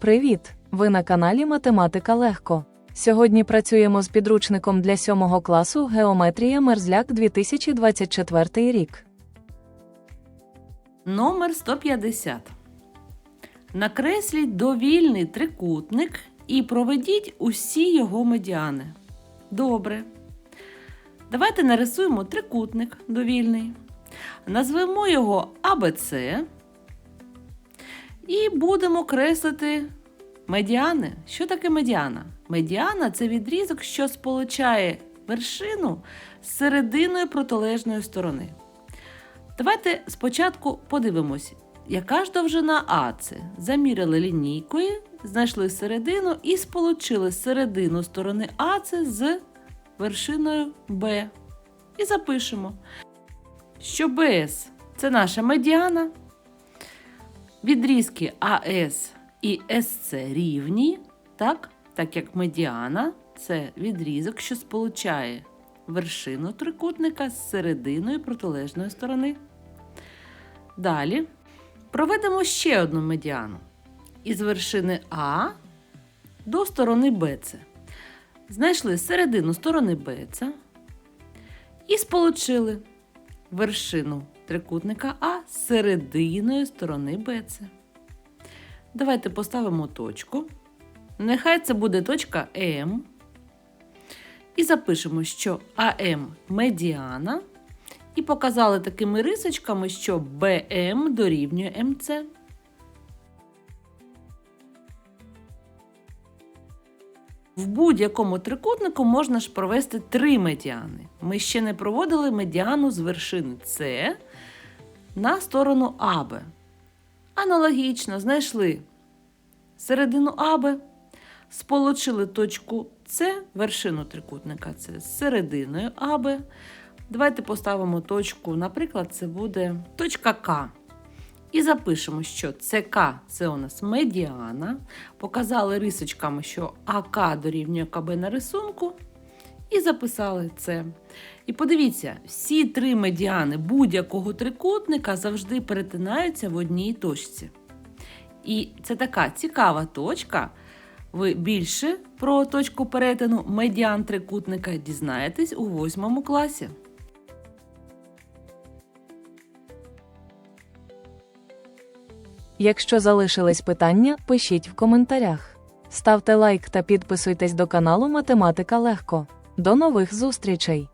Привіт! Ви на каналі Математика Легко. Сьогодні працюємо з підручником для 7 класу Геометрія Мерзляк 2024 рік. Номер 150. Накресліть довільний трикутник і проведіть усі його медіани. Добре. Давайте нарисуємо трикутник довільний. Назвемо його АБЦ. І будемо креслити медіани. Що таке медіана? Медіана це відрізок, що сполучає вершину з серединою протилежної сторони. Давайте спочатку подивимось, яка ж довжина АЦ. Заміряли лінійкою, знайшли середину і сполучили середину сторони АЦ з вершиною Б. І запишемо, що БС це наша медіана. Відрізки АС і СЦ рівні, так, так як медіана це відрізок, що сполучає вершину трикутника з серединою протилежної сторони. Далі проведемо ще одну медіану із вершини А до сторони БЦ. Знайшли середину сторони БЦ і сполучили вершину трикутника А з серединою сторони БЦ. Давайте поставимо точку. Нехай це буде точка М. І запишемо, що АМ медіана. І показали такими рисочками, що БМ дорівнює МЦ. В будь-якому трикутнику можна ж провести три медіани. Ми ще не проводили медіану з вершини С на сторону АБ. Аналогічно знайшли середину АБ, сполучили точку С, вершину трикутника С з серединою АБ. Давайте поставимо точку, наприклад, це буде точка К. І запишемо, що ЦК це у нас медіана. Показали рисочками, що АК дорівнює КБ на рисунку. І записали це. І подивіться, всі три медіани будь-якого трикутника завжди перетинаються в одній точці. І це така цікава точка. Ви більше про точку перетину медіан трикутника дізнаєтесь у восьмому класі. Якщо залишились питання, пишіть в коментарях. Ставте лайк та підписуйтесь до каналу Математика Легко. До нових зустрічей!